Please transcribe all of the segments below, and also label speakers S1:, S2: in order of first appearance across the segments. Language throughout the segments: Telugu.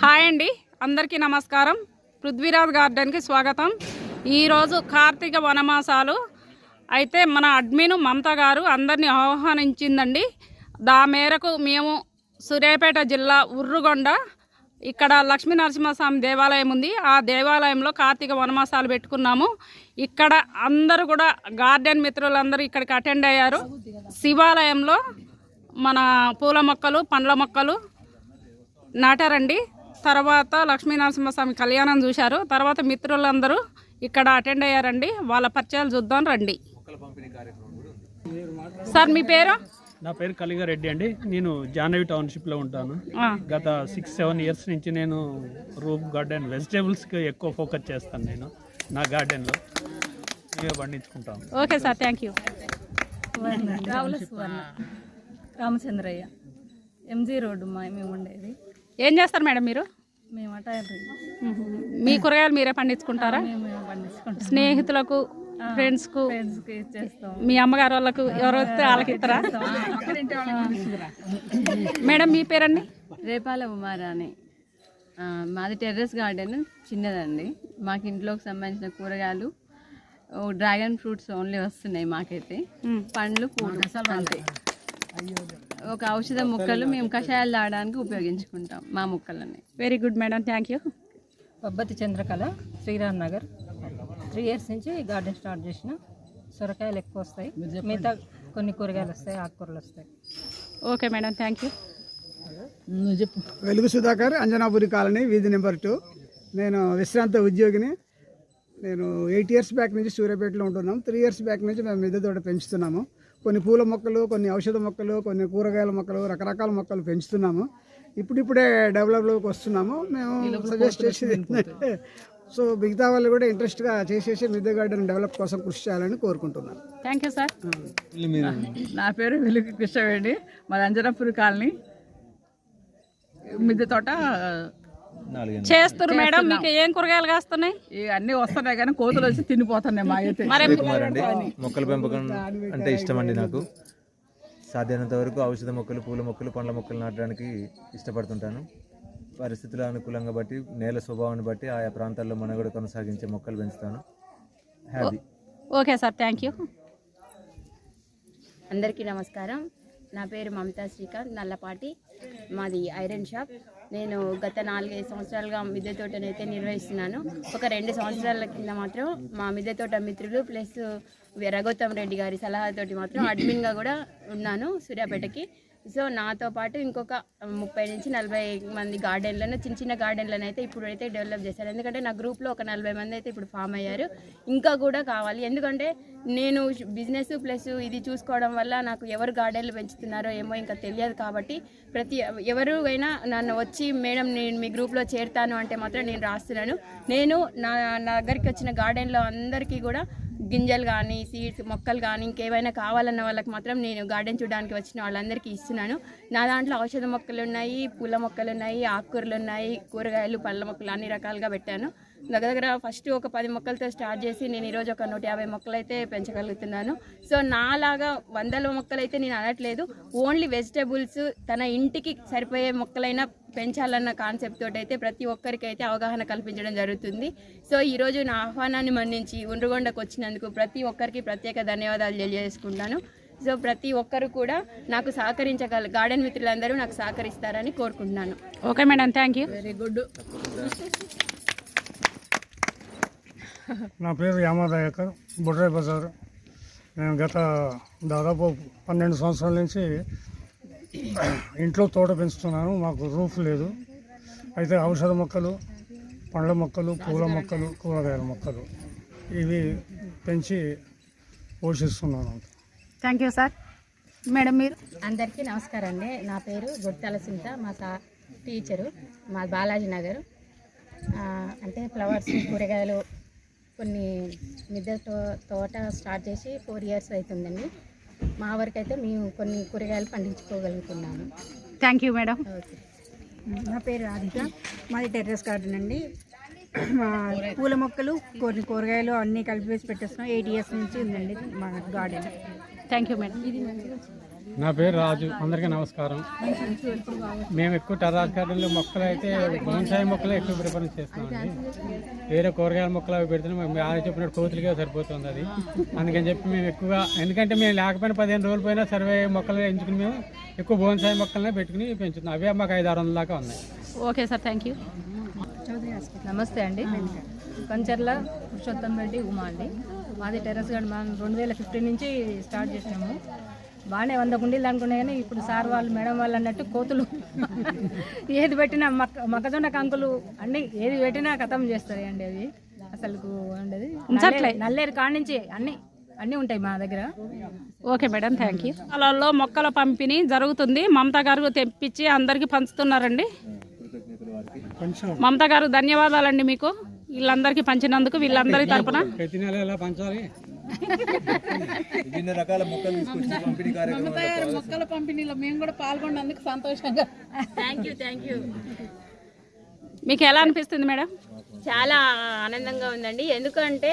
S1: హాయ్ అండి. అందరికీ నమస్కారం. పృథ్వీరాజ్ గార్డెన్కి స్వాగతం. ఈరోజు కార్తీక వనమాసాలు. అయితే మన అడ్మిన్ మమత గారు అందరినీ ఆహ్వానించిందండి. దా మేరకు మేము సూర్యాపేట జిల్లా ఉర్రుగొండ ఇక్కడ లక్ష్మీ నరసింహస్వామి దేవాలయం ఉంది. ఆ దేవాలయంలో కార్తీక వనమాసాలు పెట్టుకున్నాము. ఇక్కడ అందరూ కూడా గార్డెన్ మిత్రులందరూ ఇక్కడికి అటెండ్ అయ్యారు. శివాలయంలో మన పూల మొక్కలు పండ్ల మొక్కలు నాటారండి. తర్వాత లక్ష్మీ నరసింహస్వామి కళ్యాణం చూశారు. తర్వాత మిత్రులందరూ ఇక్కడ అటెండ్ అయ్యారండి. వాళ్ళ పరిచయాలు చూద్దాం రండి. సార్ మీ పేరు?
S2: నా పేరు కలిగారెడ్డి అండి. నేను జాహ్నవి టౌన్షిప్లో ఉంటాను. గత సిక్స్ సెవెన్ ఇయర్స్ నుంచి నేను రూమ్ గార్డెన్ వెజిటేబుల్స్కి ఎక్కువ ఫోకస్ చేస్తాను నేను నా గార్డెన్లో. మేము పండించుకుంటాము
S1: okay sir thank you.
S3: Ravula Suvarna Ramachandraiah MG road మా మేము ఉండేది.
S1: ఏం చేస్తారు మేడం మీరు?
S3: మేము
S1: మీ కూరగాయలు మీరే పండించుకుంటారా? స్నేహితులకు ఫ్రెండ్స్కు
S3: ఫ్రెండ్స్కి ఇచ్చేస్తాం.
S1: మీ అమ్మగారు వాళ్ళకు ఎవరు వస్తే వాళ్ళకి ఇస్తారా మేడం మీ పేరండి?
S3: రేపాల ఉమారాణి. మాది టెర్రస్ గార్డెన్ చిన్నదండి. మాకు ఇంట్లోకి సంబంధించిన కూరగాయలు ఓ డ్రాగన్ ఫ్రూట్స్ ఓన్లీ వస్తున్నాయి మాకైతే. పండ్లు పూలు అంతే. ఒక ఔషధ మొక్కలు మేము కషాయాలు తాగడానికి ఉపయోగించుకుంటాం మా మొక్కలని
S1: very good madam thank you
S4: Pabbathi Chandrakala Sriram Nagar. Three years నుంచి గార్డెన్ స్టార్ట్ చేసిన. సొరకాయలు ఎక్కువ వస్తాయి. మిగతా కొన్ని కూరగాయలు వస్తాయి ఆకుకూరలు వస్తాయి.
S1: Okay madam thank you
S5: Velugu Sudhakar Anjanapuri colony వీధి నెంబర్ టూ నేను విశ్రాంత ఉద్యోగిని. నేను ఎయిట్ ఇయర్స్ బ్యాక్ నుంచి సూర్యాపేటలో ఉంటున్నాం. త్రీ ఇయర్స్ బ్యాక్ నుంచి మేము మిద్దె తోట పెంచుతున్నాము. కొన్ని పూల మొక్కలు కొన్ని ఔషధ మొక్కలు కొన్ని కూరగాయల మొక్కలు రకరకాల మొక్కలు పెంచుతున్నాము. ఇప్పుడిప్పుడే డెవలప్లోకి వస్తున్నాము. మేము సజెస్ట్ చేసేది ఏంటంటే సో మిగతా వాళ్ళు కూడా ఇంట్రెస్ట్గా చేసేసి మిద్దె గార్డెన్ డెవలప్ కోసం కృషి చేయాలని కోరుకుంటున్నాను.
S1: Thank you sir.
S6: నా పేరు వెలుగు కృష్ణవేణి. మాది అంజనాపురి కాలనీ. మిద్దె తోట
S1: చేస్తారు మేడం మీకు ఏం కూరగాయలు కాస్తున్నాయి?
S6: అన్నీ వస్తున్నాయి కానీ కోతులు వచ్చి తినిపోతున్నాయి మా అయితే.
S7: మొక్కల పెంపకం అంటే ఇష్టం అండి నాకు. సాధ్యమైనంత వరకు ఔషధ మొక్కలు పూల మొక్కలు పండ్ల మొక్కలు నాటడానికి ఇష్టపడుతుంటాను. పరిస్థితుల అనుకూలంగా బట్టి నేల స్వభావాన్ని బట్టి ఆయా ప్రాంతాల్లో మనుగడ కొనసాగించే మొక్కలు పెంచుతాను. Happy
S1: okay sir thank you.
S8: అందరికీ నమస్కారం. నా పేరు మమతా శ్రీకాంత్ నల్లపాటి. మాది ఐరన్ షాప్. నేను గత నాలుగైదు సంవత్సరాలుగా మిద్దె తోటనైతే నిర్వహిస్తున్నాను. ఒక రెండు సంవత్సరాల కింద మాత్రం మా మిద్దె తోట మిత్రులు ప్లస్ రఘోత్తమ్ రెడ్డి గారి సలహాతోటి మాత్రం అడ్మిన్గా కూడా ఉన్నాను సూర్యాపేటకి. సో నాతో పాటు ఇంకొక ముప్పై నుంచి నలభై మంది గార్డెన్లను చిన్న చిన్న గార్డెన్లను అయితే ఇప్పుడు అయితే డెవలప్ చేశారు. ఎందుకంటే నా గ్రూప్లో ఒక నలభై మంది అయితే ఇప్పుడు ఫామ్ అయ్యారు. ఇంకా కూడా కావాలి. ఎందుకంటే నేను బిజినెస్ ప్లస్ ఇది చూసుకోవడం వల్ల నాకు ఎవరు గార్డెన్లు పెంచుతున్నారో ఏమో ఇంకా తెలియదు కాబట్టి ప్రతి ఎవరు అయినా నన్ను వచ్చి మేడం నేను మీ గ్రూప్లో చేరుతాను అంటే మాత్రం నేను రాస్తున్నాను. నేను నా నా దగ్గరికి వచ్చిన గార్డెన్లో అందరికీ కూడా గింజలు కానీ సీడ్స్ మొక్కలు కానీ ఇంకేమైనా కావాలన్న వాళ్ళకి మాత్రం నేను గార్డెన్ చూడడానికి వచ్చిన వాళ్ళందరికీ ఇస్తున్నాను. నా దాంట్లో ఔషధ మొక్కలు ఉన్నాయి పూల మొక్కలు ఉన్నాయి ఆకుకూరలు ఉన్నాయి కూరగాయలు పళ్ళ మొక్కలు అన్ని రకాలుగా పెట్టాను. దగ్గర దగ్గర ఫస్ట్ ఒక పది మొక్కలతో స్టార్ట్ చేసి నేను ఈరోజు ఒక నూట యాభై మొక్కలు అయితే పెంచగలుగుతున్నాను. సో నాలాగా వందల మొక్కలు అయితే నేను అనట్లేదు. ఓన్లీ వెజిటేబుల్స్ తన ఇంటికి సరిపోయే మొక్కలైనా పెంచాలన్న కాన్సెప్ట్ తోటి అయితే ప్రతి ఒక్కరికి అయితే అవగాహన కల్పించడం జరుగుతుంది. సో ఈరోజు నా ఆహ్వానాన్ని మన్నించి ఉండ్రగొండకు వచ్చినందుకు ప్రతి ఒక్కరికి ప్రత్యేక ధన్యవాదాలు తెలియజేసుకుంటాను. సో ప్రతి ఒక్కరు కూడా నాకు సహకరించగల గార్డెన్ మిత్రులందరూ నాకు సహకరిస్తారని కోరుకుంటున్నాను.
S1: Okay madam thank you
S6: very good
S9: నా పేరు యామాదయాకర్ బుడ్రాయ్ బజార్. నేను గత దాదాపు పన్నెండు సంవత్సరాల నుంచి ఇంట్లో తోట పెంచుతున్నాను మాకు రూఫ్ లేదు. అయితే ఔషధ మొక్కలు పండ్ల మొక్కలు పూల మొక్కలు కూరగాయల మొక్కలు ఇవి పెంచి పోషిస్తున్నాను.
S1: Thank you sir. మేడం మీరు?
S10: అందరికీ నమస్కారం అండి. నా పేరు గొట్టాల సింత మా సా టీచరు మా బాలాజీ నగర్. అంటే ఫ్లవర్స్ కూరగాయలు కొన్ని మిద్దె తో తోట స్టార్ట్ చేసి ఫోర్ ఇయర్స్ అవుతుందండి మా వరకు అయితే మేము కొన్ని కూరగాయలు పండించుకోగలుగుతున్నాము.
S1: Thank you madam.
S10: ఓకే.
S4: నా పేరు రాధిక. మాది టెర్రస్ గార్డెన్ అండి. మా పూల మొక్కలు కొన్ని కూరగాయలు అన్నీ కలిపి వేసి పెట్టేస్తున్నాం. ఎయిట్ ఇయర్స్ నుంచి ఉందండి మా గార్డెన్.
S1: Thank you madam.
S11: నా పేరు రాజు. అందరికీ నమస్కారం. మేము ఎక్కువ టెర్రాస్ గార్డెన్లో మొక్కలు అయితే బోన్సాయి మొక్కలే ఎక్కువ ప్రిఫరెన్స్ చేస్తున్నామండి. వేరే కూరగాయల మొక్కలు అవి పెడుతున్నాం మేము ఆయన చెప్పినట్టు కోతులకే సరిపోతుంది అది. అందుకని చెప్పి మేము ఎక్కువగా ఎందుకంటే మేము లేకపోయినా పదిహేను రోజులు పోయినా సర్వే మొక్కలు ఎంచుకుని మేము ఎక్కువ బోన్సాయి మొక్కలనే పెట్టుకుని పెంచుతున్నాం. అవే మాకు ఐదు ఆరు వందల దాకా ఉన్నాయి.
S1: Okay sir thank you.
S4: నమస్తే అండి. కంచర్ల పురుషోత్తం రెడ్డి ఉమా అండి. మాది టెర్రస్ గార్డెన్. మనం రెండు వేల ఫిఫ్టీన్ నుంచి స్టార్ట్ చేసినాము. బాగానే వంద కుండీలు అనుకున్నాయి కానీ ఇప్పుడు సార్ వాళ్ళు మేడం వాళ్ళు అన్నట్టు కోతులు. ఏది పెట్టినా మక్క మొక్కజొన్న కంకులు అన్ని ఏది పెట్టినా కథం చేస్తాయి అండి అవి. అసలు ఉండదు నల్లేరు- నల్లేరు కాడ నుంచి అన్ని అన్నీ ఉంటాయి మా దగ్గర.
S1: Okay madam thank you. పొలాల్లో మొక్కల పంపిణీ జరుగుతుంది. మమతా గారు తెప్పించి అందరికీ పంచుతున్నారండి. మమతా గారు ధన్యవాదాలండి మీకు. వీళ్ళందరికీ పంచినందుకు వీళ్ళందరి తరపున.
S11: ప్రతి నెల ఎలా పంచాలి?
S7: విభిన్న రకాల మొక్కలు తీసుకొచ్చి పంపిణీ కార్యక్రమాలు
S6: మొక్కల పంపిణీలో మేము కూడా పాల్గొన్నందుకు సంతోషంగా.
S8: థ్యాంక్ యూ థ్యాంక్ యూ
S1: మీకు ఎలా అనిపిస్తుంది మేడం?
S8: చాలా ఆనందంగా ఉందండి. ఎందుకంటే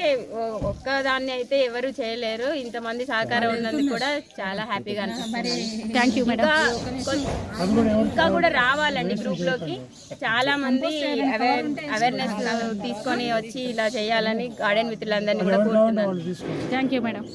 S8: ఒక్కదాన్ని అయితే ఎవరు చేయలేరు. ఇంతమంది సహకారం ఉన్నందుకు కూడా చాలా హ్యాపీగా అనిపిస్తుంది.
S1: థ్యాంక్ యూ మేడం
S8: ఇంకా కూడా రావాలండి గ్రూప్లోకి చాలా మంది అవేర్ అవేర్నెస్ తీసుకొని వచ్చి ఇలా చేయాలని గార్డెన్ మిత్రులందరినీ కూడా కోరుతున్నాను.
S1: Thank you madam